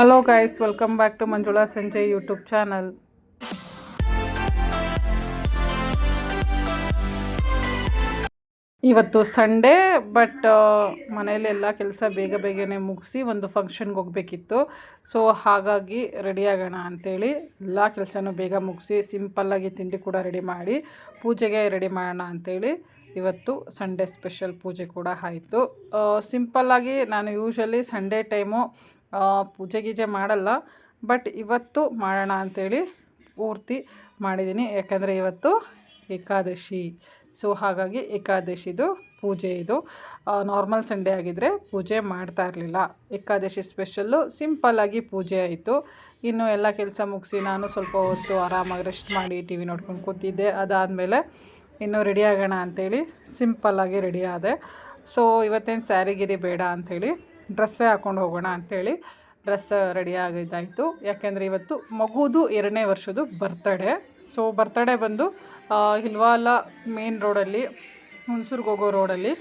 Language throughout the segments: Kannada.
Hello guys welcome back to Manjula Sanjay YouTube channel ಇವತ್ತು ಸಂಡೇ ಬಟ್ ಮನೇಲಿ ಎಲ್ಲ ಕೆಲಸ ಬೇಗ ಬೇಗನೆ ಮುಗಿಸಿ ಒಂದು ಫಂಕ್ಷನ್ಗೆ ಹೋಗಬೇಕಿತ್ತು. ಸೊ ಹಾಗಾಗಿ ರೆಡಿ ಆಗೋಣ ಅಂಥೇಳಿ ಎಲ್ಲ ಕೆಲಸನೂ ಬೇಗ ಮುಗಿಸಿ ಸಿಂಪಲ್ಲಾಗಿ ತಿಂಡಿ ಕೂಡ ರೆಡಿ ಮಾಡಿ, ಪೂಜೆಗೆ ರೆಡಿ ಮಾಡೋಣ ಅಂಥೇಳಿ ಇವತ್ತು ಸಂಡೇ ಸ್ಪೆಷಲ್ ಪೂಜೆ ಕೂಡ ಆಯಿತು. ಸಿಂಪಲ್ಲಾಗಿ ನಾನು ಯೂಶ್ವಲಿ ಸಂಡೇ ಟೈಮು ಪೂಜೆ ಗೀಜೆ ಮಾಡಲ್ಲ ಬಟ್ ಇವತ್ತು ಮಾಡೋಣ ಅಂಥೇಳಿ ಪೂರ್ತಿ ಮಾಡಿದ್ದೀನಿ. ಯಾಕಂದರೆ ಇವತ್ತು ಏಕಾದಶಿ. ಸೊ ಹಾಗಾಗಿ ಏಕಾದಶಿದು ಪೂಜೆ ಇದು. ನಾರ್ಮಲ್ ಸಂಡೇ ಆಗಿದ್ದರೆ ಪೂಜೆ ಮಾಡ್ತಾ ಇರಲಿಲ್ಲ. ಏಕಾದಶಿ ಸ್ಪೆಷಲ್ಲು ಸಿಂಪಲ್ಲಾಗಿ ಪೂಜೆ ಆಯಿತು. ಇನ್ನು ಎಲ್ಲ ಕೆಲಸ ಮುಗಿಸಿ ನಾನು ಸ್ವಲ್ಪ ಹೊತ್ತು ಆರಾಮಾಗಿ ರೆಸ್ಟ್ ಮಾಡಿ ಟಿ ವಿ ನೋಡ್ಕೊಂಡು ಕೂತಿದ್ದೆ. ಅದಾದಮೇಲೆ ಇನ್ನು ರೆಡಿ ಆಗೋಣ ಅಂಥೇಳಿ ಸಿಂಪಲ್ಲಾಗಿ ರೆಡಿ ಆದೆ. ಸೊ ಇವತ್ತೇನು ಸ್ಯಾರಿ ಗಿರಿ ಬೇಡ ಅಂಥೇಳಿ ಡ್ರೆಸ್ಸೇ ಹಾಕ್ಕೊಂಡು ಹೋಗೋಣ ಅಂಥೇಳಿ ಡ್ರೆಸ್ ರೆಡಿ ಆಗಿದ್ದಾಯಿತು. ಯಾಕೆಂದರೆ ಇವತ್ತು ಮಗುದು ಎರಡನೇ ವರ್ಷದ್ದು ಬರ್ತಡೇ ಸೊ ಬರ್ತಡೇ ಬಂದು ಹಿಲ್ವಾಲ ಮೇನ್ ರೋಡಲ್ಲಿ ಹುಣಸೂರ್ಗೆ ಹೋಗೋ ರೋಡಲ್ಲಿ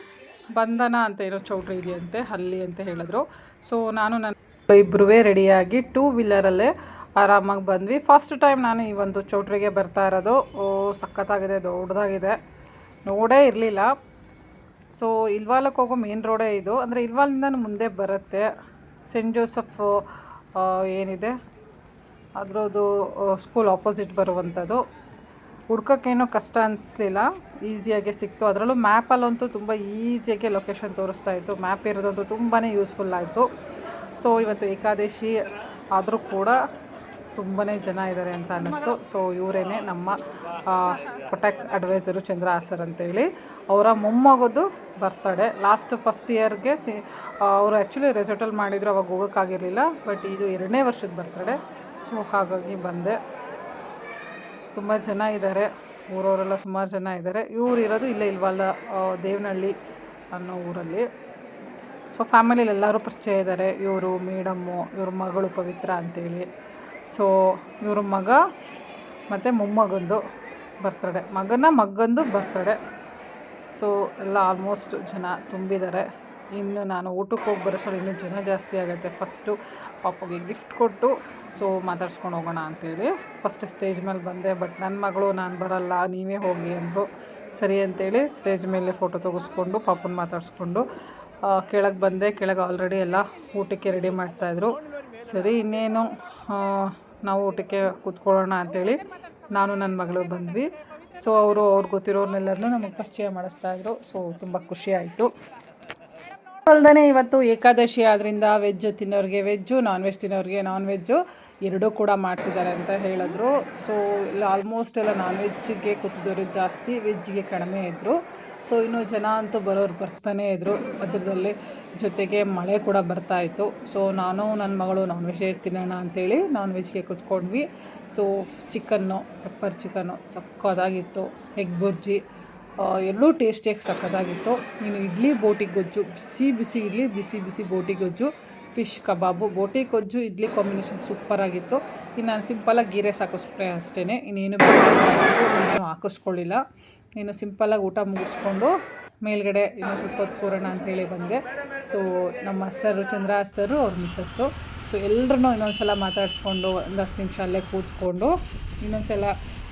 ಬಂಧನ ಅಂತ ಇರೋ ಚೌಟ್ರಿ ಇದೆಯಂತೆ, ಅಲ್ಲಿ ಅಂತ ಹೇಳಿದ್ರು. ಸೊ ನಾನು ನನ್ನ ಇಬ್ಬರೂ ರೆಡಿಯಾಗಿ ಟೂ ವೀಲರಲ್ಲೇ ಆರಾಮಾಗಿ ಬಂದ್ವಿ. ಫಸ್ಟ್ ಟೈಮ್ ನಾನು ಈ ಒಂದು ಚೌಟ್ರಿಗೆ ಬರ್ತಾ ಇರೋದು. ಸಖತ್ತಾಗಿದೆ, ದೊಡ್ಡದಾಗಿದೆ. ನೋಡೇ ಇರಲಿಲ್ಲ. ಸೊ ಇಲ್ವಾಲಕ್ಕೆ ಹೋಗೋ ಮೇನ್ ರೋಡೇ ಇದು. ಅಂದರೆ ಇಲ್ವಾಲಿಂದ ಮುಂದೆ ಬರುತ್ತೆ. ಸೆಂಟ್ ಜೋಸಫ್ ಏನಿದೆ? ಅದರದ್ದು ಸ್ಕೂಲ್ ಆಪೋಸಿಟ್ ಬರುವಂಥದ್ದು. ಹುಡ್ಕೋಕ್ಕೇನೋ ಕಷ್ಟ ಅನಿಸ್ಲಿಲ್ಲ. ಈಸಿಯಾಗಿ ಸಿಕ್ತು. ಅದರಲ್ಲೂ ಮ್ಯಾಪಲ್ಲಂತೂ ತುಂಬ ಈಸಿಯಾಗಿ ಲೊಕೇಶನ್ ತೋರಿಸ್ತಾ ಇತ್ತು. ಮ್ಯಾಪ್ ಇರೋದಂತೂ ತುಂಬಾ ಯೂಸ್ಫುಲ್ ಆಯಿತು. ಸೊ ಇವತ್ತು ಏಕಾದಶಿ ಆದರೂ ಕೂಡ ತುಂಬಾ ಜನ ಇದ್ದಾರೆ ಅಂತ ಅನ್ನಿಸ್ತು. ಸೊ ಇವರೇನೆ ನಮ್ಮ ಪ್ರೊಟೆಕ್ಟ್ ಅಡ್ವೈಸರು ಚಂದ್ರ ಆಸರ್ ಅಂತೇಳಿ. ಅವರ ಮೊಮ್ಮಗದು ಬರ್ತಡೆ ಲಾಸ್ಟ್ ಫಸ್ಟ್ ಇಯರ್ಗೆ ಸಿ ಅವರು ಆ್ಯಕ್ಚುಲಿ ರೆಸಾರ್ಟಲ್ಲಿ ಮಾಡಿದ್ರು ಅವಾಗ ಹೋಗೋಕ್ಕಾಗಿರಲಿಲ್ಲ. ಬಟ್ ಇದು ಎರಡನೇ ವರ್ಷದ ಬರ್ತಡೆ ಸೊ ಹಾಗಾಗಿ ಬಂದೆ. ತುಂಬ ಜನ ಇದ್ದಾರೆ ಊರವರೆಲ್ಲ ಸುಮಾರು ಜನ ಇದ್ದಾರೆ ಇವರು ಇರೋದು ಇಲ್ಲೇ ಇಲ್ವಲ್ಲ ದೇವನಹಳ್ಳಿ ಅನ್ನೋ ಊರಲ್ಲಿ. ಸೊ ಫ್ಯಾಮಿಲಿಲಿ ಎಲ್ಲರೂ ಪರಿಚಯ ಇದ್ದಾರೆ ಇವರು ಮೇಡಮ್ಮು ಇವ್ರ ಮಗಳು ಪವಿತ್ರ ಅಂತೇಳಿ. ಸೊ, ಇವ್ರ ಮಗ ಮತ್ತು ಮೊಮ್ಮಗಂದು ಬರ್ತಡೆ ಮಗನ ಮಗಂದು ಬರ್ತಡೆ ಸೊ, ಎಲ್ಲ ಆಲ್ಮೋಸ್ಟ್ ಜನ ತುಂಬಿದ್ದಾರೆ ಇನ್ನು ನಾನು ಊಟಕ್ಕೆ ಹೋಗಿ ಬರೋಷ್ಟರಲ್ಲಿ ಇನ್ನೂ ಜನ ಜಾಸ್ತಿ ಆಗುತ್ತೆ. ಫಸ್ಟು ಪಾಪಗೆ ಗಿಫ್ಟ್ ಕೊಟ್ಟು, ಸೊ, ಮಾತಾಡ್ಸ್ಕೊಂಡು ಹೋಗೋಣ ಅಂತೇಳಿ. ಫಸ್ಟ್ ಸ್ಟೇಜ್ ಮೇಲೆ ಬಂದೆ ಬಟ್ ನನ್ನ ಮಗಳು ನಾನು ಬರಲ್ಲ, ನೀವೇ ಹೋಗಿ ಅಂದರು. ಸರಿ ಅಂತೇಳಿ ಸ್ಟೇಜ್ ಮೇಲೆ ಫೋಟೋ ತೆಗೆಸ್ಕೊಂಡು, ಪಾಪನ ಮಾತಾಡಿಸ್ಕೊಂಡು ಕೆಳಗೆ ಬಂದೆ. ಕೆಳಗೆ ಆಲ್ರೆಡಿ ಎಲ್ಲ ಊಟಕ್ಕೆ ರೆಡಿ ಮಾಡ್ತಾಯಿದ್ರು ಸರಿ, ಇನ್ನೇನು ನಾವು ಊಟಕ್ಕೆ ಕೂತ್ಕೊಳ್ಳೋಣ ಅಂಥೇಳಿ ನಾನು ನನ್ನ ಮಗಳು ಬಂದ್ವಿ. ಸೊ ಅವರು ಅವ್ರು ಗೊತ್ತಿರೋರ್ನೆಲ್ಲರನ್ನೂ ನಮಗೆ ಪರಿಚಯ ಮಾಡಿಸ್ತಾಯಿದ್ರು ಸೊ ತುಂಬ ಖುಷಿ ಆಯಿತು. ಅಲ್ದೇ ಇವತ್ತು ಏಕಾದಶಿ ಆದ್ದರಿಂದ ವೆಜ್ ತಿನ್ನೋರಿಗೆ ವೆಜ್ಜು ನಾನ್ ವೆಜ್ ತಿನ್ನೋರಿಗೆ ನಾನ್ ವೆಜ್ಜು ಎರಡೂ ಕೂಡ ಮಾಡಿಸಿದ್ದಾರೆ ಅಂತ ಹೇಳಿದ್ರು. ಸೊ ಆಲ್ಮೋಸ್ಟ್ ಎಲ್ಲ ನಾನ್ ವೆಜ್ಜಿಗೆ ಕೂತಿದ್ದವರು ಜಾಸ್ತಿ ವೆಜ್ಜಿಗೆ ಕಡಿಮೆ ಇದ್ದರು ಸೊ ಇನ್ನು ಜನ ಅಂತೂ ಬರೋರು ಬರ್ತಾನೇ ಇದ್ದರು ಅದರದಲ್ಲಿ ಜೊತೆಗೆ ಮಳೆ ಕೂಡ ಬರ್ತಾ ಇತ್ತು. ಸೊ ನಾನು ನನ್ನ ಮಗಳು ನಾನ್ ವೆಜ್ ತಿನ್ನೋಣ ಅಂತೇಳಿ ನಾನ್ ವೆಜ್ಗೆ ಕುತ್ಕೊಂಡ್ವಿ. ಸೊ ಚಿಕನ್ನು, ಪೆಪ್ಪರ್ ಚಿಕನ್ನು ಸಕ್ಕದಾಗಿತ್ತು ಎಗ್ ಬುರ್ಜಿ ಎಲ್ಲೂ ಟೇಸ್ಟಿಯಾಗಿ ಸಕ್ಕದಾಗಿತ್ತು ಇನ್ನು ಇಡ್ಲಿ ಬೋಟಿ ಗೊಜ್ಜು, ಬಿಸಿ ಬಿಸಿ ಇಡ್ಲಿ, ಬಿಸಿ ಬಿಸಿ ಬೋಟಿ ಗೊಜ್ಜು, ಫಿಶ್ ಕಬಾಬು, ಬೋಟಿ ಗೊಜ್ಜು, ಇಡ್ಲಿ ಕಾಂಬಿನೇಷನ್ ಸೂಪರಾಗಿತ್ತು. ಇನ್ನು ನಾನು ಸಿಂಪಲಾಗಿ ಗೀರೆ ಸಾಕಿಸ್ಬಿಟ್ಟೆ ಅಷ್ಟೇ ಇನ್ನೇನು ಹಾಕಿಸ್ಕೊಳ್ಳಿಲ್ಲ. ಇನ್ನು ಸಿಂಪಲಾಗಿ ಊಟ ಮುಗಿಸ್ಕೊಂಡು ಮೇಲ್ಗಡೆ ಇನ್ನೂ ಸ್ವಲ್ಪ ಹೊತ್ತು ಕೂರೋಣ ಅಂಥೇಳಿ ಬಂದೆ. ಸೊ ನಮ್ಮ ಸರು ಚಂದ್ರ ಸರು ಅವ್ರ ಮಿಸ್ಸಸ್ಸು. ಸೊ ಎಲ್ಲರೂ ಇನ್ನೊಂದ್ಸಲ ಮಾತಾಡಿಸ್ಕೊಂಡು ಒಂದು ಹತ್ತು ನಿಮಿಷ ಅಲ್ಲೇ ಕೂತ್ಕೊಂಡು ಇನ್ನೊಂದ್ಸಲ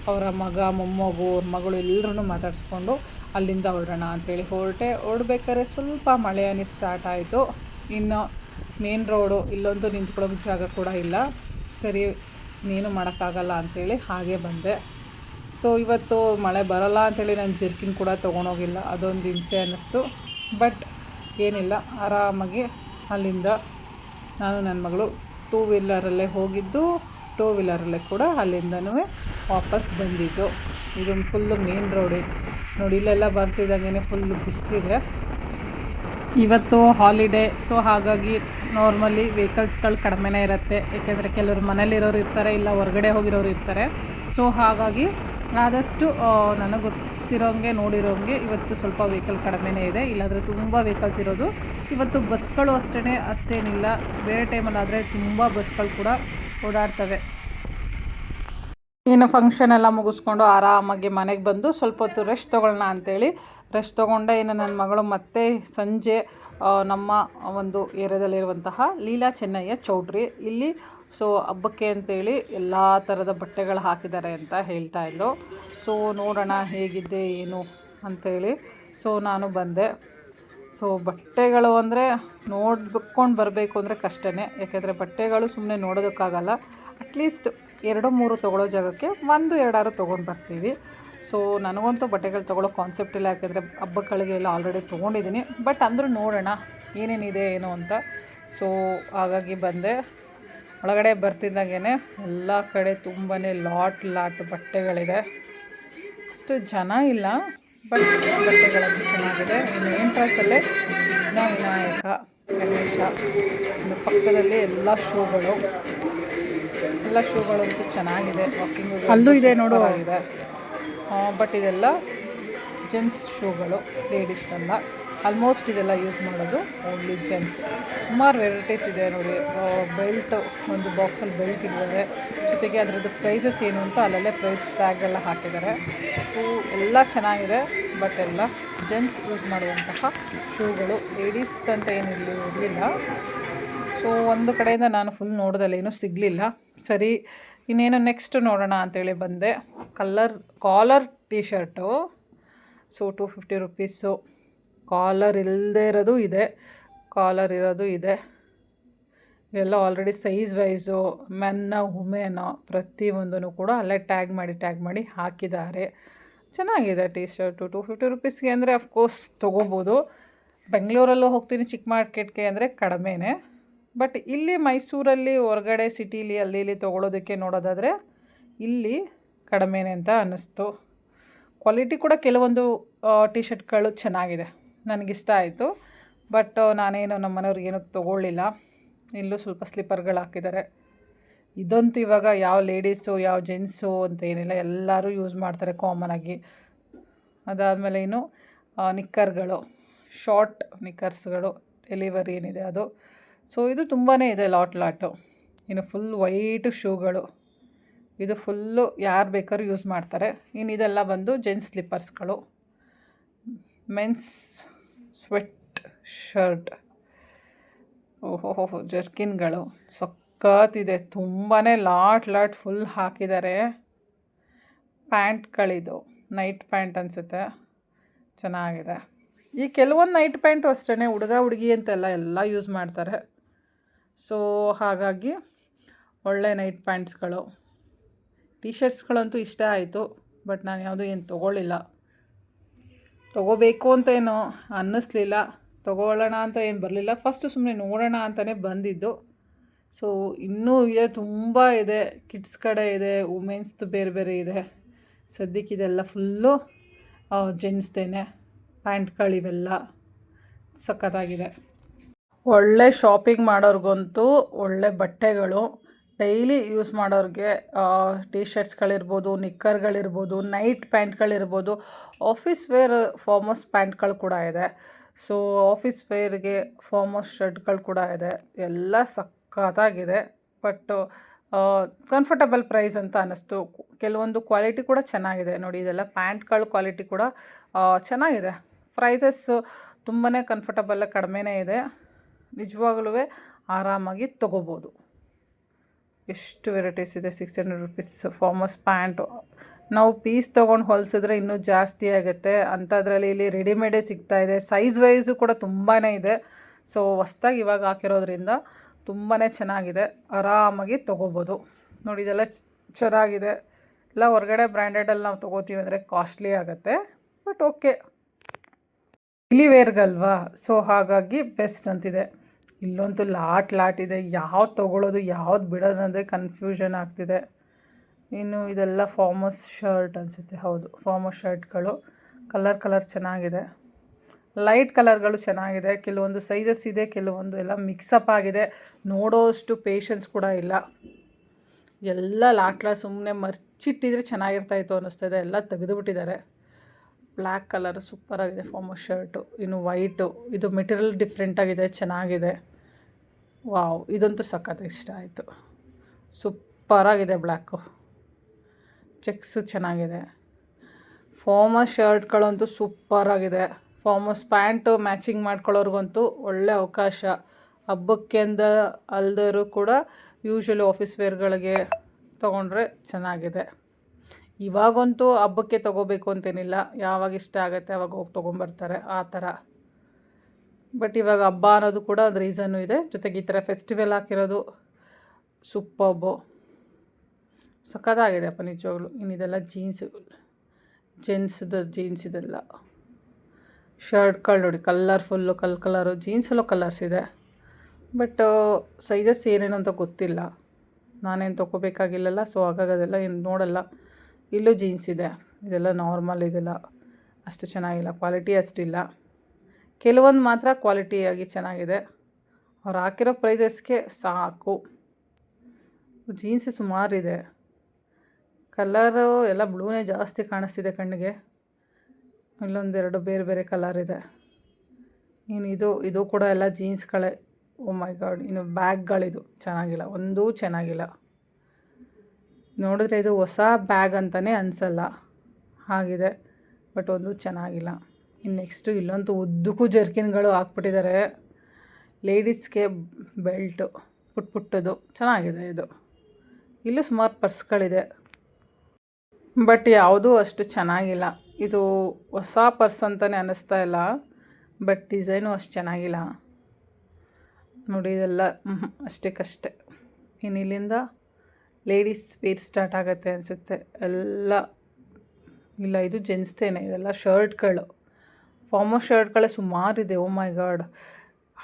ಅವರ ಮಗ, ಮೊಮ್ಮಗು, ಅವ್ರ ಮಗಳು ಎಲ್ಲರೂ ಮಾತಾಡಿಸ್ಕೊಂಡು ಅಲ್ಲಿಂದ ಹೊರಡೋಣ ಅಂಥೇಳಿ ಹೊರಟೆ ಹೊರಡ್ಬೇಕಾದ್ರೆ ಸ್ವಲ್ಪ ಮಳೆ ಅನಿ ಸ್ಟಾರ್ಟ್ ಆಯಿತು. ಇನ್ನು ಮೇನ್ ರೋಡು ಇಲ್ಲೊಂದು ನಿಂತ್ಕೊಳ್ಳೋಕೆ ಜಾಗ ಕೂಡ ಇಲ್ಲ. ಸರಿ, ನೀನು ಮಾಡೋಕ್ಕಾಗಲ್ಲ ಅಂಥೇಳಿ ಹಾಗೆ ಬಂದೆ. ಸೊ ಇವತ್ತು ಮಳೆ ಬರಲ್ಲ ಅಂಥೇಳಿ ನಾನು ಜರ್ಕಿನ್ ಕೂಡ ತೊಗೊಂಡೋಗಿಲ್ಲ. ಅದೊಂದು ಹಿಂಸೆ ಅನ್ನಿಸ್ತು. ಬಟ್ ಏನಿಲ್ಲ, ಆರಾಮಾಗಿ ಅಲ್ಲಿಂದ ನಾನು ನನ್ನ ಮಗಳು ಟೂ ವೀಲರಲ್ಲೇ ಹೋಗಿದ್ದು ಟೂ ವೀಲರಲ್ಲೇ ಕೂಡ ಅಲ್ಲಿಂದನೂ ವಾಪಸ್ ಬಂದಿದ್ದು. ಇದೊಂದು ಫುಲ್ಲು ಮೇನ್ ರೋಡಿ ನೋಡಿ, ಇಲ್ಲೆಲ್ಲ ಬರ್ತಿದ್ದಂಗೆ ಫುಲ್ಲು ಬಿಸಿಲಿದೆ. ಇವತ್ತು ಹಾಲಿಡೇ ಸೊ ಹಾಗಾಗಿ ನಾರ್ಮಲಿ ವೆಹಿಕಲ್ಸ್ಗಳು ಕಡಿಮೆನೇ ಇರುತ್ತೆ. ಏಕೆಂದರೆ ಕೆಲವರು ಮನೇಲಿರೋರು ಇರ್ತಾರೆ, ಇಲ್ಲ ಹೊರಗಡೆ ಹೋಗಿರೋರು ಇರ್ತಾರೆ. ಸೊ ಹಾಗಾಗಿ ಆದಷ್ಟು ನನಗೆ ಗೊತ್ತಿರೋಂಗೆ, ನೋಡಿರೋಂಗೆ ಇವತ್ತು ಸ್ವಲ್ಪ ವೆಹಿಕಲ್ ಕಡಿಮೆನೇ ಇದೆ. ಇಲ್ಲಾಂದರೆ ತುಂಬ ವೆಹಿಕಲ್ಸ್ ಇರೋದು. ಇವತ್ತು ಬಸ್ಗಳು ಅಷ್ಟೇ ಅಷ್ಟೇನಿಲ್ಲ. ಬೇರೆ ಟೈಮಲ್ಲಾದರೆ ತುಂಬ ಬಸ್ಗಳು ಕೂಡ ಓಡಾಡ್ತವೆ. ಇನ್ನು ಫಂಕ್ಷನ್ ಎಲ್ಲ ಮುಗಿಸ್ಕೊಂಡು ಆರಾಮಾಗಿ ಮನೆಗೆ ಬಂದು ಸ್ವಲ್ಪ ಹೊತ್ತು ರೆಸ್ಟ್ ತೊಗೊಳ್ಳೋಣ ಅಂತೇಳಿ. ರೆಸ್ಟ್ ತೊಗೊಂಡೆ ಇನ್ನು ನನ್ನ ಮಗಳು ಮತ್ತೆ ಸಂಜೆ ನಮ್ಮ ಒಂದು ಏರಿಯಾದಲ್ಲಿರುವಂತಹ ಲೀಲಾ ಚೆನ್ನಯ್ಯ ಚೌಡ್ರಿ ಇಲ್ಲಿ ಸೊ ಹಬ್ಬಕ್ಕೆ ಅಂತೇಳಿ ಎಲ್ಲ ಥರದ ಬಟ್ಟೆಗಳು ಹಾಕಿದ್ದಾರೆ ಅಂತ ಹೇಳ್ತಾ ಇದ್ದರು ಸೊ ನೋಡೋಣ ಹೇಗಿದೆ, ಏನು ಅಂಥೇಳಿ ಸೊ ನಾನು ಬಂದೆ. ಸೊ ಬಟ್ಟೆಗಳು ಅಂದರೆ ನೋಡ್ಕೊಂಡು ಬರಬೇಕು ಅಂದರೆ ಕಷ್ಟನೇ. ಯಾಕೆಂದರೆ ಬಟ್ಟೆಗಳು ಸುಮ್ಮನೆ ನೋಡೋದಕ್ಕಾಗಲ್ಲ. ಅಟ್ಲೀಸ್ಟ್ ಎರಡು ಮೂರು ತೊಗೊಳ್ಳೋ ಜಾಗಕ್ಕೆ ಒಂದು ಎರಡಾರು ತೊಗೊಂಡು ಬರ್ತೀವಿ. ಸೊ ನನಗಂತೂ ಬಟ್ಟೆಗಳು ತೊಗೊಳ್ಳೋ ಕಾನ್ಸೆಪ್ಟ್ ಇಲ್ಲ. ಯಾಕೆಂದರೆ ಹಬ್ಬಗಳಿಗೆ ಎಲ್ಲ ಆಲ್ರೆಡಿ ತೊಗೊಂಡಿದ್ದೀನಿ. ಬಟ್ ಅಂದರೂ ನೋಡೋಣ ಏನೇನಿದೆ, ಏನು ಅಂತ. ಸೊ ಹಾಗಾಗಿ ಬಂದೆ. ಒಳಗಡೆ ಬರ್ತಿದ್ದಾಗೇ ಎಲ್ಲ ಕಡೆ ತುಂಬಾ ಲಾಟ್ ಲಾಟ್ ಬಟ್ಟೆಗಳಿದೆ. ಅಷ್ಟು ಜನ ಇಲ್ಲ ಬಟ್ ಬಟ್ಟೆಗಳಂತೂ ಚೆನ್ನಾಗಿದೆ. ಇನ್ನು ಎಂಟ್ರೆನ್ಸಲ್ಲೇ ವಿನಾಯಕ ಗಣೇಶ ಇನ್ನು ಪಕ್ಕದಲ್ಲಿ ಎಲ್ಲ ಶೂಗಳು. ಎಲ್ಲ ಶೂಗಳಂತೂ ಚೆನ್ನಾಗಿದೆ. ವಾಕಿಂಗ್ ಅಲ್ಲೂ ಇದೆ ನೋಡೋದಾಗಿದೆ ಬಟ್ ಇದೆಲ್ಲ ಜೆಂಟ್ಸ್ ಶೂಗಳು ಲೇಡೀಸ್ಗೆಲ್ಲ ಆಲ್ಮೋಸ್ಟ್ ಇದೆಲ್ಲ ಯೂಸ್ ಮಾಡೋದು. ಓನ್ಲಿ ಜೆಂಟ್ಸ್ ಸುಮಾರು ವೆರೈಟೀಸ್ ಇದೆ ನೋಡಿ. ಬೆಲ್ಟ್ ಒಂದು ಬಾಕ್ಸಲ್ಲಿ ಬೆಲ್ಟ್ ಇದ್ದಾರೆ ಜೊತೆಗೆ ಅದರದ್ದು ಪ್ರೈಸಸ್ ಏನು ಅಂತ ಅಲ್ಲಲ್ಲೇ ಪ್ರೈಸ್ ಟ್ಯಾಗ್ ಎಲ್ಲ ಹಾಕಿದ್ದಾರೆ. ಸೊ ಎಲ್ಲ ಚೆನ್ನಾಗಿದೆ. ಬಟ್ ಎಲ್ಲ ಜೆಂಟ್ಸ್ ಯೂಸ್ ಮಾಡುವಂತಹ ಶೂಗಳು ಲೇಡೀಸ್ ಅಂತ ಏನು ಇಲ್ಲಿ ಇರಲಿಲ್ಲ. ಸೊ ಒಂದು ಕಡೆಯಿಂದ ನಾನು ಫುಲ್ ನೋಡೋದಲ್ಲ ಏನೂ ಸಿಗಲಿಲ್ಲ. ಸರಿ, ಇನ್ನೇನು ನೆಕ್ಸ್ಟ್ ನೋಡೋಣ ಅಂತೇಳಿ ಬಂದೆ. Collar collar T shirt so two fifty rupees collar ಇಲ್ಲದೆ ಇರೋದು ಇದೆ. ಕಾಲರ್ ಇರೋದು ಇದೆ. ಎಲ್ಲ ಆಲ್ರೆಡಿ ಸೈಜ್ ವೈಸು ಮೆನ್ನ ಉಮೆನ ಪ್ರತಿಯೊಂದನ್ನು ಕೂಡ ಅಲ್ಲೇ ಟ್ಯಾಗ್ ಮಾಡಿ ಟ್ಯಾಗ್ ಮಾಡಿ ಹಾಕಿದ್ದಾರೆ. ಚೆನ್ನಾಗಿದೆ ಟೀ ಶರ್ಟು ಟು ಫಿಫ್ಟಿ ರುಪೀಸ್ಗೆ ಅಂದರೆ ಅಫ್ಕೋರ್ಸ್ ತೊಗೋಬೋದು. ಬೆಂಗಳೂರಲ್ಲೂ ಹೋಗ್ತೀನಿ ಚಿಕ್ಕ ಮಾರ್ಕೆಟ್ಗೆ ಅಂದರೆ ಕಡಿಮೆನೇ. ಬಟ್ ಇಲ್ಲಿ ಮೈಸೂರಲ್ಲಿ ಹೊರಗಡೆ ಸಿಟೀಲಿ ಅಲ್ಲಿ ಇಲ್ಲಿ ತೊಗೊಳೋದಕ್ಕೆ ನೋಡೋದಾದರೆ ಇಲ್ಲಿ ಕಡಿಮೆನೇ ಅಂತ ಅನ್ನಿಸ್ತು. ಕ್ವಾಲಿಟಿ ಕೂಡ ಕೆಲವೊಂದು ಟಿ ಶರ್ಟ್ಗಳು ಚೆನ್ನಾಗಿದೆ. ನನಗಿಷ್ಟ ಆಯಿತು. ಬಟ್ ನಾನೇನು ನಮ್ಮ ಮನೆಯವ್ರಿಗೆ ಏನೂ ತೊಗೊಳ್ಳಿಲ್ಲ. ಇಲ್ಲೂ ಸ್ವಲ್ಪ ಸ್ಲಿಪ್ಪರ್ಗಳು ಹಾಕಿದ್ದಾರೆ. ಇದಂತೂ ಇವಾಗ ಯಾವ ಲೇಡೀಸು, ಯಾವ ಜೆಂಟ್ಸು ಅಂತ ಏನಿಲ್ಲ, ಎಲ್ಲರೂ ಯೂಸ್ ಮಾಡ್ತಾರೆ ಕಾಮನ್ ಆಗಿ. ಅದಾದಮೇಲೆ ಇನ್ನು ನಿಕ್ಕರ್ಗಳು ಶಾರ್ಟ್ ನಿಕ್ಕರ್ಸ್ಗಳು ಡೆಲಿವರಿ ಏನಿದೆ ಅದು. ಸೊ ಇದು ತುಂಬಾ ಇದೆ ಲಾಟ್ ಲಾಟು ಇನ್ನು ಫುಲ್ ವೈಟು ಶೂಗಳು ಇದು ಫುಲ್ಲು ಯಾರು ಬೇಕಾದ್ರೂ ಯೂಸ್ ಮಾಡ್ತಾರೆ. ಇನ್ನು ಇದೆಲ್ಲ ಬಂದು ಜೆಂಟ್ಸ್ ಸ್ಲಿಪ್ಪರ್ಸ್ಗಳು. ಮೆನ್ಸ್ ಸ್ವೆಟ್ ಶರ್ಟ್ ಓಹೋ, ಜರ್ಕಿನ್ಗಳು. ಸಕ್ಕತ್ತಿದೆ ತುಂಬಾ ಲಾಟ್ ಲಾಟ್ ಫುಲ್ ಹಾಕಿದ್ದಾರೆ. ಪ್ಯಾಂಟ್ಗಳಿದು. ನೈಟ್ ಪ್ಯಾಂಟ್ ಅನಿಸುತ್ತೆ. ಚೆನ್ನಾಗಿದೆ. ಈ ಕೆಲವೊಂದು ನೈಟ್ ಪ್ಯಾಂಟು ಅಷ್ಟೇ ಹುಡುಗ, ಹುಡುಗಿ ಅಂತೆಲ್ಲ ಎಲ್ಲ ಯೂಸ್ ಮಾಡ್ತಾರೆ. ಸೊ ಹಾಗಾಗಿ ಒಳ್ಳೆ ನೈಟ್ ಪ್ಯಾಂಟ್ಸ್ಗಳು ಟೀ ಶರ್ಟ್ಸ್ಗಳಂತೂ ಇಷ್ಟ ಆಯಿತು ಬಟ್ ನಾನು ಯಾವುದೂ ಏನು ತೊಗೊಳ್ಳಿಲ್ಲ. ತೊಗೋಬೇಕು ಅಂತ ಏನು ಅನ್ನಿಸ್ಲಿಲ್ಲ. ತೊಗೊಳ್ಳೋಣ ಅಂತ ಏನು ಬರಲಿಲ್ಲ. ಫಸ್ಟು ಸುಮ್ಮನೆ ನೋಡೋಣ ಅಂತಲೇ ಬಂದಿದ್ದು. ಸೊ ಇನ್ನೂ ಇದೆ, ತುಂಬ ಇದೆ. ಕಿಡ್ಸ್ ಕಡೆ ಇದೆ ವುಮೆನ್ಸ್ದು ಬೇರೆ ಬೇರೆ ಇದೆ. ಸದ್ಯಕ್ಕೆ ಇದೆಲ್ಲ ಫುಲ್ಲು ಜೆಂಟ್ಸ್ದೇನೆ ಪ್ಯಾಂಟ್ಗಳಿವೆಲ್ಲ ಸಖತ್ತಾಗಿದೆ. ಒಳ್ಳೆ ಶಾಪಿಂಗ್ ಮಾಡೋರಿಗಂತೂ ಒಳ್ಳೆ ಬಟ್ಟೆಗಳು. ಡೈಲಿ ಯೂಸ್ ಮಾಡೋರಿಗೆ ಟಿ ಶರ್ಟ್ಸ್ಗಳಿರ್ಬೋದು ನಿಕ್ಕರ್ಗಳಿರ್ಬೋದು, ನೈಟ್ ಪ್ಯಾಂಟ್ಗಳಿರ್ಬೋದು, ಆಫೀಸ್ ವೇರ್ ಫಾರ್ಮಸ್ ಪ್ಯಾಂಟ್ಗಳು ಕೂಡ ಇದೆ. ಸೊ, ಆಫೀಸ್ ವೇರ್ಗೆ ಫಾರ್ಮಸ್ ಶರ್ಟ್ಗಳು ಕೂಡ ಇದೆ. ಎಲ್ಲ ಸಖತ್ತಾಗಿದೆ. ಬಟ್ ಕಂಫರ್ಟಬಲ್ ಪ್ರೈಸ್ ಅಂತ ಅನ್ನಿಸ್ತು. ಕೆಲವೊಂದು ಕ್ವಾಲಿಟಿ ಕೂಡ ಚೆನ್ನಾಗಿದೆ. ನೋಡಿ, ಇದೆಲ್ಲ ಪ್ಯಾಂಟ್ಗಳ ಕ್ವಾಲಿಟಿ ಕೂಡ ಚೆನ್ನಾಗಿದೆ. ಪ್ರೈಸಸ್ ತುಂಬಾ ಕಂಫರ್ಟಬಲ್, ಕಡಿಮೆನೇ ಇದೆ. ನಿಜವಾಗ್ಲೂ ಆರಾಮಾಗಿ ತೊಗೋಬೋದು. ಎಷ್ಟು ವೆರೈಟೀಸ್ ಇದೆ six hundred rupees formals pant. ನಾವು ಪೀಸ್ ತೊಗೊಂಡು ಹೊಲಿಸಿದ್ರೆ ಇನ್ನೂ ಜಾಸ್ತಿ ಆಗುತ್ತೆ. ಅಂಥದ್ರಲ್ಲಿ ಇಲ್ಲಿ ರೆಡಿಮೇಡೇ ಸಿಗ್ತಾ ಇದೆ. ಸೈಜ್ ವೈಸು ಕೂಡ ತುಂಬಾ ಇದೆ. ಸೊ ಹೊಸ್ದಾಗಿ ಇವಾಗ ಹಾಕಿರೋದ್ರಿಂದ ತುಂಬಾ ಚೆನ್ನಾಗಿದೆ. ಆರಾಮಾಗಿ ತೊಗೋಬೋದು. ನೋಡಿ, ಇದೆಲ್ಲ ಚೆನ್ನಾಗಿದೆ. ಎಲ್ಲ ಹೊರಗಡೆ ಬ್ರ್ಯಾಂಡೆಡಲ್ಲಿ ನಾವು ತೊಗೋತೀವಿ ಅಂದರೆ ಕಾಸ್ಟ್ಲಿ ಆಗುತ್ತೆ. ಬಟ್ ಓಕೆ ಇಲಿವೇರ್ಗಲ್ವಾ ಸೊ ಹಾಗಾಗಿ ಬೆಸ್ಟ್ ಅಂತಿದೆ. ಇಲ್ಲಂತೂ ಲಾಟ್ ಲಾಟ್ ಇದೆ. ಯಾವ್ದು ತೊಗೊಳ್ಳೋದು ಯಾವ್ದು ಬಿಡೋದು ಅಂದರೆ ಕನ್ಫ್ಯೂಷನ್ ಆಗ್ತಿದೆ. ಇನ್ನು ಇದೆಲ್ಲ ಫಾರ್ಮಸ್ ಶರ್ಟ್ ಅನಿಸುತ್ತೆ. ಹೌದು, ಫಾರ್ಮಸ್ ಶರ್ಟ್ಗಳು. ಕಲರ್ ಕಲರ್ ಚೆನ್ನಾಗಿದೆ. ಲೈಟ್ ಕಲರ್ಗಳು ಚೆನ್ನಾಗಿದೆ. ಕೆಲವೊಂದು ಸೈಜಸ್ ಇದೆ, ಕೆಲವೊಂದು ಎಲ್ಲ ಮಿಕ್ಸಪ್ ಆಗಿದೆ. ನೋಡೋಷ್ಟು ಪೇಷನ್ಸ್ ಕೂಡ ಇಲ್ಲ. ಎಲ್ಲ ಲಾಟ್ ಸುಮ್ಮನೆ ಮರ್ಚಿಟ್ಟಿದ್ರೆ ಚೆನ್ನಾಗಿರ್ತಾಯಿತ್ತು ಅನ್ನಿಸ್ತಿದೆ. ಎಲ್ಲ ತೆಗೆದುಬಿಟ್ಟಿದ್ದಾರೆ. ಬ್ಲ್ಯಾಕ್ ಕಲರ್ ಸೂಪರಾಗಿದೆ ಫಾರ್ಮಸ್ ಶರ್ಟು, ಇನ್ನು ವೈಟು. ಇದು ಮೆಟೀರಿಯಲ್ ಡಿಫ್ರೆಂಟಾಗಿದೆ ಚೆನ್ನಾಗಿದೆ. ವಾವ್, ಇದಂತೂ ಸಖತ್ ಇಷ್ಟ ಆಯಿತು. ಸೂಪರಾಗಿದೆ ಬ್ಲ್ಯಾಕು ಚೆಕ್ಸು ಚೆನ್ನಾಗಿದೆ. ಫಾರ್ಮಸ್ ಶರ್ಟ್ಗಳಂತೂ ಸೂಪರಾಗಿದೆ ಫಾರ್ಮಸ್ ಪ್ಯಾಂಟು ಮ್ಯಾಚಿಂಗ್ ಮಾಡ್ಕೊಳ್ಳೋರ್ಗಂತೂ ಒಳ್ಳೆ ಅವಕಾಶ. ಹಬ್ಬಕ್ಕೆ ಅಂದ ಅಲ್ದರೂ ಕೂಡ ಯೂಶ್ವಲಿ ಆಫೀಸ್ ವೇರ್ಗಳಿಗೆ ತೊಗೊಂಡ್ರೆ ಚೆನ್ನಾಗಿದೆ. ಇವಾಗಂತೂ ಹಬ್ಬಕ್ಕೆ ತೊಗೋಬೇಕು ಅಂತೇನಿಲ್ಲ. ಯಾವಾಗ ಇಷ್ಟ ಆಗುತ್ತೆ ಅವಾಗ ಹೋಗಿ ತೊಗೊಂಬರ್ತಾರೆ, ಆ ಥರ. ಬಟ್ ಇವಾಗ ಹಬ್ಬ ಅನ್ನೋದು ಕೂಡ ಅದು ರೀಸನ್ನು ಇದೆ. ಜೊತೆಗೆ ಈ ಥರ ಫೆಸ್ಟಿವಲ್ ಹಾಕಿರೋದು ಸೂಪರ್ಬು. ಸಖತ್ತಾಗಿದೆ ಅಪ್ಪ ನಿಜವಾಗ್ಲು. ಇನ್ನಿದೆಲ್ಲ ಜೀನ್ಸ್, ಜೆಂಟ್ಸ್ದು ಜೀನ್ಸ್ ಇದೆಲ್ಲ. ಶರ್ಟ್ಗಳು ನೋಡಿ ಕಲ್ಲರ್ಫುಲ್ಲು ಕಲ್ ಕಲರು, ಜೀನ್ಸಲ್ಲೂ ಕಲರ್ಸ್ ಇದೆ. ಬಟ್, ಸೈಜಸ್ ಏನೇನು ಅಂತ ಗೊತ್ತಿಲ್ಲ. ನಾನೇನು ತೊಗೋಬೇಕಾಗಿಲ್ಲಲ್ಲ, ಸೊ ಹಾಗಾಗದೆಲ್ಲ ಏನು ನೋಡಲ್ಲ. ಇಲ್ಲೂ ಜೀನ್ಸ್ ಇದೆ. ಇದೆಲ್ಲ ನಾರ್ಮಲ್ ಇದೆಲ್ಲ ಅಷ್ಟು ಚೆನ್ನಾಗಿಲ್ಲ. ಕ್ವಾಲಿಟಿ ಅಷ್ಟಿಲ್ಲ. ಕೆಲವೊಂದು ಮಾತ್ರ ಕ್ವಾಲಿಟಿಯಾಗಿ ಚೆನ್ನಾಗಿದೆ. ಅವ್ರು ಹಾಕಿರೋ ಪ್ರೈಸಸ್ಗೆ ಸಾಕು. ಜೀನ್ಸ್ ಸುಮಾರಿದೆ ಕಲರು ಎಲ್ಲ ಬ್ಲೂನೇ ಜಾಸ್ತಿ ಕಾಣಿಸ್ತಿದೆ ಕಣ್ಣಿಗೆ. ಇಲ್ಲೊಂದೆರಡು ಬೇರೆ ಬೇರೆ ಕಲರ್ ಇದೆ. ಇನ್ನು ಇದು ಇದು ಕೂಡ ಎಲ್ಲ ಜೀನ್ಸ್ಗಳೇ ಓ ಮೈ ಗಾಡ್ ಇನ್ನು ಬ್ಯಾಗ್ಗಳಿದು ಚೆನ್ನಾಗಿಲ್ಲ. ಒಂದೂ ಚೆನ್ನಾಗಿಲ್ಲ. ನೋಡಿದ್ರೆ ಇದು ಹೊಸ ಬ್ಯಾಗ್ ಅಂತಲೇ ಅನಿಸಲ್ಲ. ಆಗಿದೆ ಬಟ್ ಒಂದು ಚೆನ್ನಾಗಿಲ್ಲ. ಇನ್ನು ನೆಕ್ಸ್ಟು ಇಲ್ಲಂತೂ ಉದ್ದಕ್ಕೂ ಜರ್ಕಿನ್ಗಳು ಹಾಕ್ಬಿಟ್ಟಿದ್ದಾರೆ. ಲೇಡೀಸ್ಗೆ ಬೆಲ್ಟು ಪುಟ್ ಪುಟ್ಟದು ಚೆನ್ನಾಗಿದೆ ಇದು. ಇಲ್ಲೂ ಸುಮಾರು ಪರ್ಸ್ಗಳಿದೆ. ಬಟ್ ಯಾವುದೂ ಅಷ್ಟು ಚೆನ್ನಾಗಿಲ್ಲ. ಇದು ಹೊಸ ಪರ್ಸ್ ಅಂತಲೇ ಅನ್ನಿಸ್ತಾ ಇಲ್ಲ. ಬಟ್ ಡಿಸೈನು ಅಷ್ಟು ಚೆನ್ನಾಗಿಲ್ಲ. ನೋಡಿ ಇದೆಲ್ಲ. ಅಷ್ಟೇ ಇನ್ನು ಇಲ್ಲಿಂದ ಲೇಡೀಸ್ ವೇರ್ ಸ್ಟಾರ್ಟ್ ಆಗುತ್ತೆ ಅನಿಸುತ್ತೆ. ಎಲ್ಲ, ಇಲ್ಲ, ಇದು ಜೆನ್ಸ್ತೇನೆ ಇದೆಲ್ಲ ಶರ್ಟ್ಗಳು. ಫಾರ್ಮಲ್ ಶರ್ಟ್ಗಳೇ ಸುಮಾರಿದೆ ಓ ಮೈ ಗಾಡ್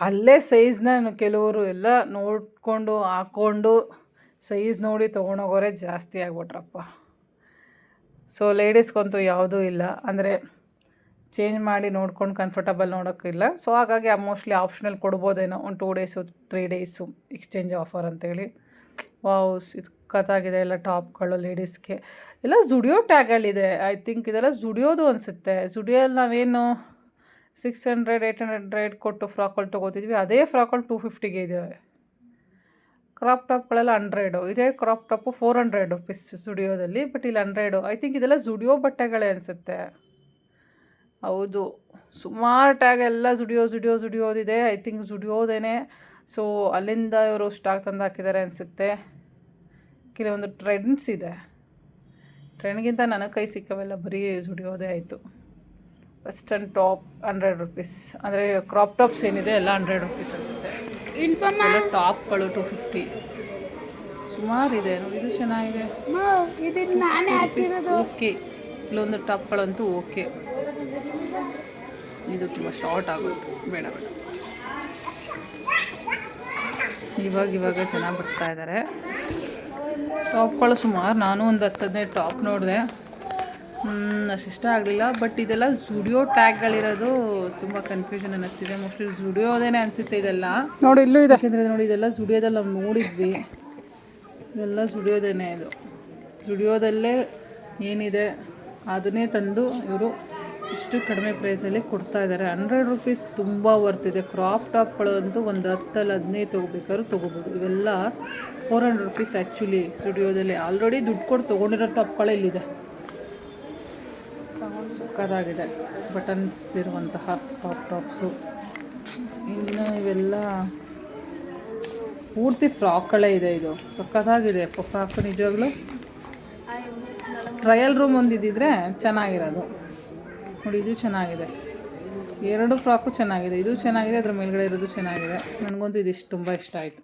ಅಲ್ಲೇ ಸೈಜ್ನ ಕೆಲವರು ಎಲ್ಲ ನೋಡಿಕೊಂಡು ಹಾಕ್ಕೊಂಡು ಸೈಜ್ ನೋಡಿ ತೊಗೊಂಡೋಗೋರೆ ಜಾಸ್ತಿ ಆಗ್ಬಿಟ್ರಪ್ಪ. ಸೊ ಲೇಡೀಸ್ಗಂತೂ ಯಾವುದೂ ಇಲ್ಲ. ಅಂದರೆ ಚೇಂಜ್ ಮಾಡಿ ನೋಡ್ಕೊಂಡು ಕಂಫರ್ಟಬಲ್ ನೋಡೋಕ್ಕಿಲ್ಲ ಸೊ ಹಾಗಾಗಿ ಮೋಸ್ಟ್ಲಿ ಆಪ್ಷನಲ್ ಕೊಡ್ಬೋದೇನೋ, ಒಂದು two days three days exchange offer ಅಂತೇಳಿ. ವಾವ್ ಕತ್ತಾಗಿದೆ ಎಲ್ಲ ಟಾಪ್ಗಳು, ಲೇಡೀಸ್ಗೆ. ಎಲ್ಲ ಜುಡಿಯೋ ಟ್ಯಾಗಳಿದೆ ಐ ಥಿಂಕ್ ಇದೆಲ್ಲ ಜುಡಿಯೋದು ಅನಿಸುತ್ತೆ. ಜುಡಿಯೋಲ್ಲಿ ನಾವೇನು ಸಿಕ್ಸ್ ಹಂಡ್ರೆಡ್ ಏಯ್ಟ್ ಹಂಡ್ರೆಡ್ ಕೊಟ್ಟು ಫ್ರಾಕ್ಗಳು ತೊಗೋತಿದ್ವಿ. ಅದೇ ಫ್ರಾಕ್ಗಳು ಟೂ ಫಿಫ್ಟಿಗೆ ಇದ್ದಾವೆ ಕ್ರಾಪ್ ಟಾಪ್ಗಳೆಲ್ಲ ಹಂಡ್ರೆಡು. ಇದೇ crop top four hundred rupees ಸ್ಟುಡಿಯೋದಲ್ಲಿ ಬಟ್ ಇಲ್ಲಿ ಹಂಡ್ರೆಡು. ಐ ಥಿಂಕ್ ಇದೆಲ್ಲ ಜುಡಿಯೋ ಬಟ್ಟೆಗಳೇ ಅನಿಸುತ್ತೆ. ಹೌದು. ಸುಮಾರು ಟ್ಯಾಗ್ ಎಲ್ಲ ಜುಡಿಯೋ ಜುಡಿಯೋ, ಜುಡಿಯೋದಿದೆ. ಐ ಥಿಂಕ್ ಜುಡಿಯೋದೇನೆ ಸೊ ಅಲ್ಲಿಂದ ಇವರು ಸ್ಟಾಕ್ ತಂದು ಹಾಕಿದ್ದಾರೆ ಅನಿಸುತ್ತೆ. ಕೆಲವೊಂದು ಟ್ರೆಂಡ್ಸ್ ಇದೆ. ಟ್ರೆಂಡ್ಗಿಂತ ನನಗೆ ಕೈ ಸಿಕ್ಕವೆಲ್ಲ ಬರೀ ಜುಡಿಯೋದೇ ಆಯಿತು. ವೆಸ್ಟರ್ನ್ ಟಾಪ್ ಹಂಡ್ರೆಡ್ ರುಪೀಸ್ ಅಂದರೆ ಕ್ರಾಪ್ ಟಾಪ್ಸ್ ಏನಿದೆ ಎಲ್ಲ ಹಂಡ್ರೆಡ್ ರುಪೀಸ್ ಅನಿಸುತ್ತೆ. ಟಾಪ್ಗಳು ಟು ಫಿಫ್ಟಿ ಸುಮಾರು ಇದೆ ಇದು ಚೆನ್ನಾಗಿದೆ. ಓಕೆ. ಇಲ್ಲೊಂದು ಟಾಪ್ಗಳಂತೂ ಓಕೆ. ಇದು ತುಂಬ ಶಾರ್ಟ್ ಆಗುತ್ತೆ ಬೇಡ ಬೇಡ. ಇವಾಗ ಇವಾಗ ಜನ ಬರ್ತಾ ಇದ್ದಾರೆ ಟಾಪ್ಗಳು ಸುಮಾರು ನಾನು ಒಂದು ಹತ್ತು ಹದಿನೈದು ಟಾಪ್ ನೋಡಿದೆ ಅಷ್ಟು ಇಷ್ಟ ಆಗಲಿಲ್ಲ ಬಟ್ ಇದೆಲ್ಲ ಜುಡಿಯೋ ಟ್ಯಾಗ್ಗಳಿರೋದು ತುಂಬ ಕನ್ಫ್ಯೂಷನ್ ಅನ್ನಿಸ್ತಿದೆ. ಮೋಸ್ಟ್ಲಿ ಜುಡಿಯೋದೇನೆ ಅನಿಸುತ್ತೆ ಇದೆಲ್ಲ. ನೋಡಿ ಇಲ್ಲೂ ಇದೆ. ಯಾಕೆಂದರೆ ನೋಡಿ ಇದೆಲ್ಲ ಜುಡಿಯೋದಲ್ಲ ನಾವು ನೋಡಿದ್ವಿ. ಇದೆಲ್ಲ ಜುಡಿಯೋದೇನೆ ಇದು. ಜುಡಿಯೋದಲ್ಲೇ ಏನಿದೆ ಅದನ್ನೇ ತಂದು ಇವರು ಇಷ್ಟು ಕಡಿಮೆ ಪ್ರೈಸಲ್ಲಿ ಕೊಡ್ತಾ ಇದ್ದಾರೆ. ಹಂಡ್ರೆಡ್ ರುಪೀಸ್ ತುಂಬ ವರ್ತಿದೆ ಕ್ರಾಪ್ ಟಾಪ್ಗಳಂತೂ ಒಂದು ಹತ್ತಲ್ಲಿ ಹದಿನೈದು ತೊಗೋಬೇಕಾದ್ರೂ ತೊಗೋಬೋದು. ಇವೆಲ್ಲ ಫೋರ್ ಹಂಡ್ರೆಡ್ ರುಪೀಸ್ ಆ್ಯಕ್ಚುಲಿ ಸ್ಟುಡಿಯೋದಲ್ಲಿ ಆಲ್ರೆಡಿ ದುಡ್ಡು ಕೊಟ್ಟು ತೊಗೊಂಡಿರೋ ಟಾಪ್ಗಳೇ ಇಲ್ಲಿದೆ. ಸಕ್ಕದಾಗಿದೆ ಬಟನ್ಸ್ ಇರುವಂತಹ ಟಾಪ್ ಟಾಪ್ಸು ಇನ್ನು ಇವೆಲ್ಲ ಪೂರ್ತಿ ಫ್ರಾಕ್ಗಳೇ ಇದೆ ಇದು. ಸಕ್ಕತ್ತಾಗಿದೆ ಫ್ರಾಕ್ ನಿಜವಾಗ್ಲೂ. ಟ್ರಯಲ್ ರೂಮ್ ಒಂದಿದ್ದಿದ್ರೆ ಚೆನ್ನಾಗಿರೋದು. ನೋಡಿ ಇದು ಚೆನ್ನಾಗಿದೆ. ಎರಡು ಫ್ರಾಕು ಚೆನ್ನಾಗಿದೆ. ಇದು ಚೆನ್ನಾಗಿದೆ, ಅದ್ರ ಮೇಲ್ಗಡೆ ಇರೋದು ಚೆನ್ನಾಗಿದೆ. ನನಗಂತೂ ಇದಿಷ್ಟು ತುಂಬ ಇಷ್ಟ ಆಯಿತು.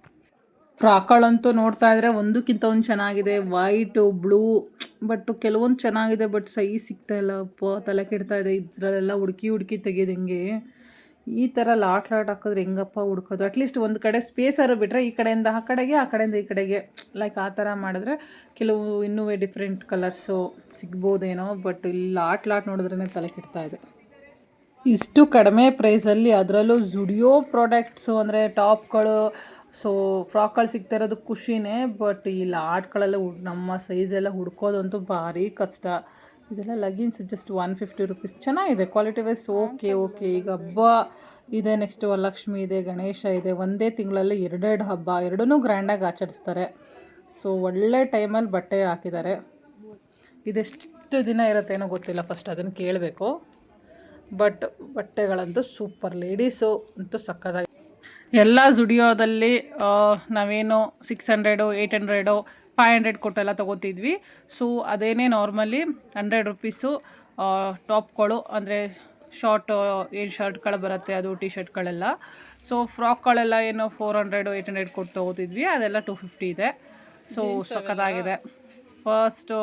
ಫ್ರಾಕ್ಗಳಂತೂ ನೋಡ್ತಾ ಇದ್ರೆ ಒಂದಕ್ಕಿಂತ ಒಂದು ಚೆನ್ನಾಗಿದೆ. ವೈಟು ಬ್ಲೂ ಬಟ್ ಕೆಲವೊಂದು ಚೆನ್ನಾಗಿದೆ ಬಟ್ ಸೈಜ್ ಸಿಗ್ತಾ ಇಲ್ಲ. ತಲೆ ಕೆಡ್ತಾ ಇದೆ. ಇದರಲ್ಲೆಲ್ಲ ಹುಡುಕಿ ಹುಡುಕಿ ತೆಗೆಯೋದು ಈ ಥರ ಲಾಟ್ ಲಾಟ್ ಹಾಕಿದ್ರೆ ಹೆಂಗಪ್ಪ ಹುಡ್ಕೋದು? ಅಟ್ಲೀಸ್ಟ್ ಒಂದು ಕಡೆ ಸ್ಪೇಸರು ಬಿಟ್ಟರೆ ಈ ಕಡೆಯಿಂದ ಆ ಕಡೆಗೆ, ಆ ಕಡೆಯಿಂದ ಈ ಕಡೆಗೆ. ಲೈಕ್ ಆ ಥರ ಮಾಡಿದ್ರೆ ಕೆಲವು ಇನ್ನೂ ಡಿಫ್ರೆಂಟ್ ಕಲರ್ಸು ಸಿಗ್ಬೋದೇನೋ ಬಟ್ ಇಲ್ಲಿ ಲಾಟ್ ಲಾಟ್ ನೋಡಿದ್ರೇ ತಲೆ ಕೆಡ್ತಾ ಇದೆ. ಇಷ್ಟು ಕಡಿಮೆ ಪ್ರೈಸಲ್ಲಿ ಅದರಲ್ಲೂ ಜುಡಿಯೋ ಪ್ರಾಡಕ್ಟ್ಸು ಅಂದರೆ ಟಾಪ್ಗಳು ಸೊ ಫ್ರಾಕ್ಗಳು ಸಿಗ್ತಾ ಇರೋದು ಖುಷಿನೇ ಬಟ್ ಈ ಲಾಟ್ಗಳೆಲ್ಲ ಹುಡ್ ನಮ್ಮ ಸೈಜೆಲ್ಲ ಹುಡ್ಕೋದಂತೂ ಭಾರಿ ಕಷ್ಟ. ಇದೆಲ್ಲ leggings just one fifty rupees ಚೆನ್ನಾಗಿದೆ ಕ್ವಾಲಿಟಿ ವೈಸ್ ಓಕೆ ಓಕೆ ಈಗ ಹಬ್ಬ ಇದೆ ನೆಕ್ಸ್ಟ್ ವರಲಕ್ಷ್ಮಿ ಇದೆ ಗಣೇಶ ಇದೆ ಒಂದೇ ತಿಂಗಳಲ್ಲಿ ಎರಡೆರಡು ಹಬ್ಬ ಎರಡನ್ನೂ ಗ್ರ್ಯಾಂಡಾಗಿ ಆಚರಿಸ್ತಾರೆ. ಸೊ ಒಳ್ಳೆ ಟೈಮಲ್ಲಿ ಬಟ್ಟೆ ಹಾಕಿದ್ದಾರೆ. ಇದೆಷ್ಟು ದಿನ ಇರುತ್ತೇನೋ ಗೊತ್ತಿಲ್ಲ ಫಸ್ಟ್ ಅದನ್ನು ಕೇಳಬೇಕು. ಬಟ್ ಬಟ್ಟೆಗಳಂತೂ ಸೂಪರ್ ಲೇಡೀಸು ಅಂತೂ ಸಕ್ಕತ್ತಾಗಿ. ಎಲ್ಲ ಜುಡಿಯೋದಲ್ಲಿ ನಾವೇನು six hundred eight hundred five hundred ಕೊಟ್ಟೆಲ್ಲ ತೊಗೋತಿದ್ವಿ. ಸೊ ಅದೇನೇ ನಾರ್ಮಲಿ ಹಂಡ್ರೆಡ್ ರುಪೀಸು ಟಾಪ್ಗಳು ಅಂದರೆ ಶಾರ್ಟ್ ಏನು ಶರ್ಟ್ಗಳು ಬರುತ್ತೆ ಅದು ಟಿ ಶರ್ಟ್ಗಳೆಲ್ಲ ಸೊ ಫ್ರಾಕ್ಗಳೆಲ್ಲ ಏನು ಫೋರ್ ಹಂಡ್ರೆಡು ಏಯ್ಟ್ ಹಂಡ್ರೆಡ್ ಕೊಟ್ಟು ತೊಗೋತಿದ್ವಿ. ಅದೆಲ್ಲ ಟು ಫಿಫ್ಟಿ ಇದೆ. ಸೊ ಸಕ್ಕತ್ತಾಗಿದೆ ಫಸ್ಟು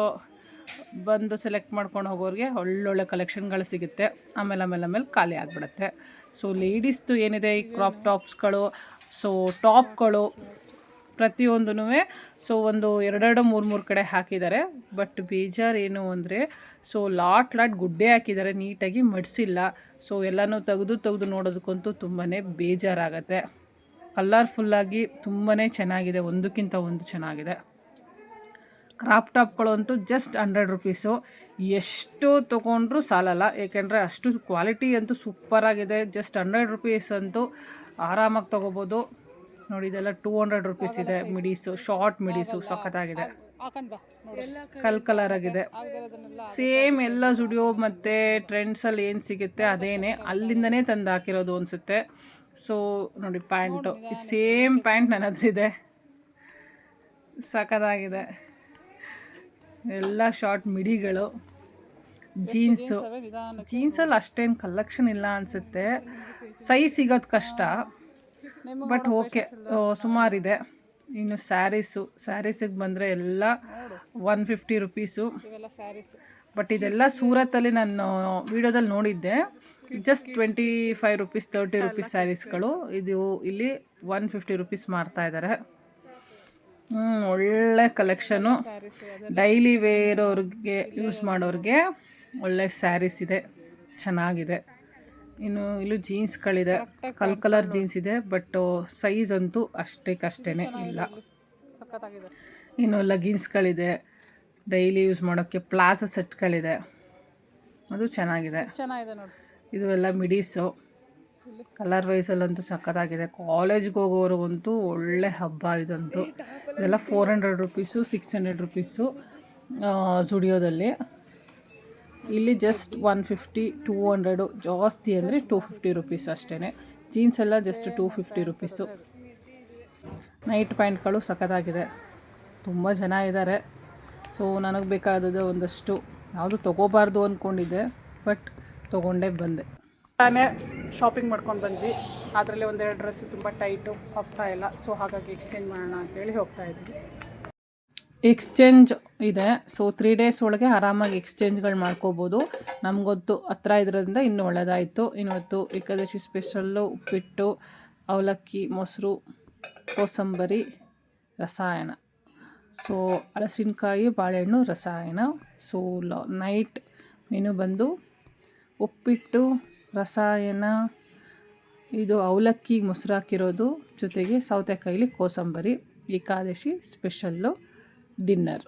ಬಂದು ಸೆಲೆಕ್ಟ್ ಮಾಡ್ಕೊಂಡು ಹೋಗೋರಿಗೆ ಒಳ್ಳೊಳ್ಳೆ ಕಲೆಕ್ಷನ್ಗಳು ಸಿಗುತ್ತೆ. ಆಮೇಲೆ ಆಮೇಲೆ ಆಮೇಲೆ ಖಾಲಿ ಆಗಿಬಿಡುತ್ತೆ. ಸೊ ಲೇಡೀಸ್ದು ಏನಿದೆ ಈ ಕ್ರಾಪ್ ಟಾಪ್ಸ್ಗಳು ಸೊ ಟಾಪ್ಗಳು ಪ್ರತಿಯೊಂದೂ ಸೊ ಒಂದು ಎರಡೆರಡು, ಮೂರು ಮೂರು ಕಡೆ ಹಾಕಿದ್ದಾರೆ. ಬಟ್ ಬೇಜಾರು ಏನು ಅಂದರೆ ಸೊ ಲಾಟ್ ಲಾಟ್ ಗುಡ್ಡೆ ಹಾಕಿದ್ದಾರೆ ನೀಟಾಗಿ ಮಡಿಸಿಲ್ಲ. ಸೊ ಎಲ್ಲನೂ ತೆಗೆದು ತೆಗೆದು ನೋಡೋದಕ್ಕಂತೂ ತುಂಬಾ ಬೇಜಾರಾಗತ್ತೆ. ಕಲರ್ಫುಲ್ಲಾಗಿ ತುಂಬಾ ಚೆನ್ನಾಗಿದೆ. ಒಂದಕ್ಕಿಂತ ಒಂದು ಚೆನ್ನಾಗಿದೆ. ಕ್ರಾಪ್ ಟಾಪ್ಗಳು ಅಂತೂ ಜಸ್ಟ್ ಹಂಡ್ರೆಡ್ ರುಪೀಸು ಎಷ್ಟು ತೊಗೊಂಡ್ರೂ ಸಾಲಲ್ಲ. ಏಕೆಂದರೆ ಅಷ್ಟು ಕ್ವಾಲಿಟಿ ಅಂತೂ ಸೂಪರಾಗಿದೆ ಜಸ್ಟ್ ಹಂಡ್ರೆಡ್ ರುಪೀಸ್ ಅಂತೂ ಆರಾಮಾಗಿ ತೊಗೋಬೋದು. ನೋಡಿ ಇದೆಲ್ಲ ಟೂ ಹಂಡ್ರೆಡ್ ರುಪೀಸ್ ಇದೆ ಮಿಡೀಸು ಶಾರ್ಟ್ ಮಿಡೀಸು ಸಖತ್ತಾಗಿದೆ. ಕಲ್ ಕಲರ್ ಆಗಿದೆ. ಸೇಮ್ ಎಲ್ಲ ಜುಡಿಯೋ ಮತ್ತು ಟ್ರೆಂಡ್ಸಲ್ಲಿ ಏನು ಸಿಗುತ್ತೆ ಅದೇನೆ. ಅಲ್ಲಿಂದನೇ ತಂದು ಹಾಕಿರೋದು ಅನಿಸುತ್ತೆ. ಸೊ ನೋಡಿ ಪ್ಯಾಂಟು ಸೇಮ್ ಪ್ಯಾಂಟ್ ನನ್ನ ಹತ್ರ ಇದೆ. ಸಖತ್ತಾಗಿದೆ. ಎಲ್ಲ ಶಾರ್ಟ್ ಮಿಡಿಗಳು. ಜೀನ್ಸು ಜೀನ್ಸಲ್ಲಿ ಅಷ್ಟೇನು ಕಲೆಕ್ಷನ್ ಇಲ್ಲ ಅನಿಸುತ್ತೆ. ಸೈಜ್ ಸಿಗೋದು ಕಷ್ಟ. ಬಟ್ ಓಕೆ ಸುಮಾರಿದೆ. ಇನ್ನು ಸ್ಯಾರೀಸು ಸ್ಯಾರೀಸಿಗೆ ಬಂದರೆ ಎಲ್ಲ ಒನ್ ಫಿಫ್ಟಿ ರುಪೀಸು ಬಟ್ ಇದೆಲ್ಲ ಸೂರತ್ತಲ್ಲಿ ನಾನು ವಿಡಿಯೋದಲ್ಲಿ ನೋಡಿದ್ದೆ. Just twenty five rupees thirty rupees ಸ್ಯಾರೀಸ್ಗಳು ಇದು ಇಲ್ಲಿ ಒನ್ ಫಿಫ್ಟಿ ರುಪೀಸ್ ಮಾರ್ತಾ ಇದ್ದಾರೆ ಹ್ಞೂ ಒಳ್ಳೆ ಕಲೆಕ್ಷನು ಡೈಲಿ ವೇರ್ ಅವ್ರಿಗೆ ಯೂಸ್ ಮಾಡೋರಿಗೆ ಒಳ್ಳೆ ಸ್ಯಾರೀಸ್ ಇದೆ. ಚೆನ್ನಾಗಿದೆ. ಇನ್ನು ಇಲ್ಲೂ ಜೀನ್ಸ್ಗಳಿದೆ ಕಲ್ ಕಲರ್ ಜೀನ್ಸ್ ಇದೆ ಬಟ್ ಸೈಜ್ ಅಂತೂ ಅಷ್ಟಕ್ಕಷ್ಟೇ ಇಲ್ಲ. ಇನ್ನು ಲಗಿನ್ಸ್ಗಳಿದೆ ಡೈಲಿ ಯೂಸ್ ಮಾಡೋಕ್ಕೆ ಸೆಟ್ ಸೆಟ್ಗಳಿದೆ ಅದು ಚೆನ್ನಾಗಿದೆ. ಚೆನ್ನಾಗಿದೆ ನೋಡಿ. ಇದು ಎಲ್ಲ ಮಿಡೀಸು ಕಲರ್ ವೈಸಲ್ಲಂತೂ ಸಖತ್ತಾಗಿದೆ. ಕಾಲೇಜ್ಗೆ ಹೋಗೋರಿಗಂತೂ ಒಳ್ಳೆ ಹಬ್ಬ ಇದಂತೂ. ಇದೆಲ್ಲ four hundred rupees six hundred rupees ಜುಡಿಯೋದಲ್ಲಿ ಇಲ್ಲಿ just one fifty two hundred ಜಾಸ್ತಿ ಅಂದರೆ ಟೂ ಫಿಫ್ಟಿ ರುಪೀಸ್ ಅಷ್ಟೇ ಜೀನ್ಸ್ ಎಲ್ಲ just two fifty rupees night ಪ್ಯಾಂಟ್ಗಳು ಸಖತ್ತಾಗಿದೆ. ತುಂಬ ಜನ ಇದ್ದಾರೆ ಸೊ ನನಗೆ ಬೇಕಾದದ್ದು ಒಂದಷ್ಟು. ಯಾವುದು ತೊಗೋಬಾರ್ದು ಅಂದ್ಕೊಂಡಿದ್ದೆ ಬಟ್ ತೊಗೊಂಡೇ, ಬಂದೆ. ತಾನೇ ಶಾಪಿಂಗ್ ಮಾಡ್ಕೊಂಡು ಬಂದ್ವಿ. ಅದರಲ್ಲಿ ಒಂದೆರಡು ಡ್ರೆಸ್ಸು ತುಂಬ ಟೈಟು ಹೋಗ್ತಾ ಇಲ್ಲ. ಸೊ ಹಾಗಾಗಿ ಎಕ್ಸ್ಚೇಂಜ್ ಮಾಡೋಣ ಅಂತೇಳಿ ಹೋಗ್ತಾ ಇದ್ವಿ. ಎಕ್ಸ್ಚೇಂಜ್ ಇದೆ. ಸೊ ತ್ರೀ ಡೇಸ್ ಒಳಗೆ ಆರಾಮಾಗಿ ಎಕ್ಸ್ಚೇಂಜ್ಗಳು ಮಾಡ್ಕೋಬೋದು. ನಮಗೊತ್ತು ಹತ್ರ ಇದ್ರಿಂದ ಇನ್ನೂ ಒಳ್ಳೆಯದಾಯಿತು ಇನ್ನೊತ್ತು ಏಕಾದಶಿ ಸ್ಪೆಷಲ್ಲು ಉಪ್ಪಿಟ್ಟು, ಅವಲಕ್ಕಿ, ಮೊಸರು, ಕೋಸಂಬರಿ, ರಸಾಯನ. ಸೊ ಹಲಸಿನಕಾಯಿ, ಬಾಳೆಹಣ್ಣು, ರಸಾಯನ. ಸೊ ನೈಟ್ ಮೆನು ಬಂದು ಉಪ್ಪಿಟ್ಟು, ರಸಾಯನ, ಇದು ಅವಲಕ್ಕಿ, ಮೊಸರು ಹಾಕಿರೋದು ಜೊತೆಗೆ ಸೌತೆಕಾಯಿಲಿ ಕೋಸಂಬರಿ ಏಕಾದಶಿ ಸ್ಪೆಷಲ್ಲು dinner